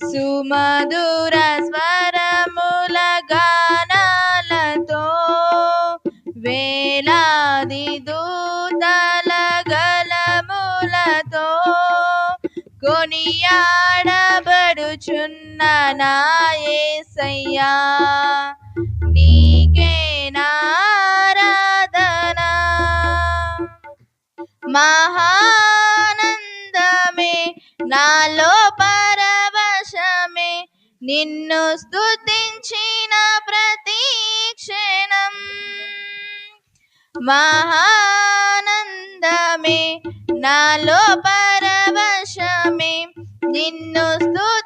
సుమధుర స్వరముల గానాలతో వేలాది దూతల గలములతో కొనియాడబడుచున్న నాయసయ్యా. నీకే నారాధనా మహానందమే నాలో నిన్ను స్థుతించిన ప్రతి క్షణం. మహానందమే నాలో పరవశమే నిన్ను స్థుతి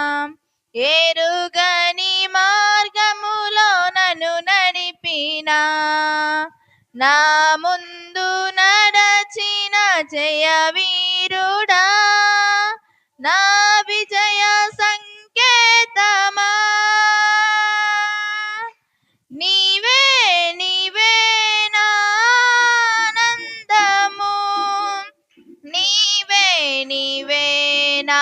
ఎరుగని మార్గములో నన్ను నడిపినా నా ముందు నడచిన జయ వీరుడా నా విజయ సంకేతమా? నీవే నీవే నందము నీవే నీవే నా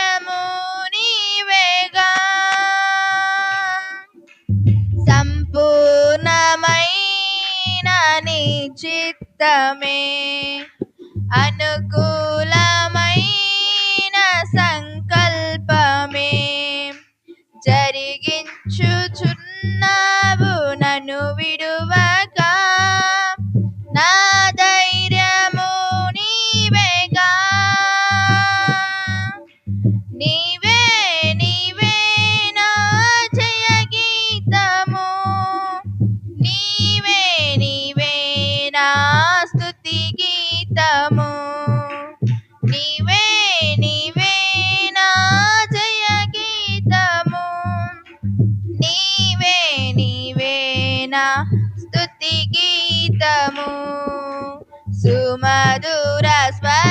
చిత్తమే అనుకూలమైన సంకల్పమే జరిగించుచున్నావు నన్ను విడువక నా ధైర్యము నీవేగా నీవే సుమధుర స్వరముల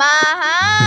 మహానందమే నాలో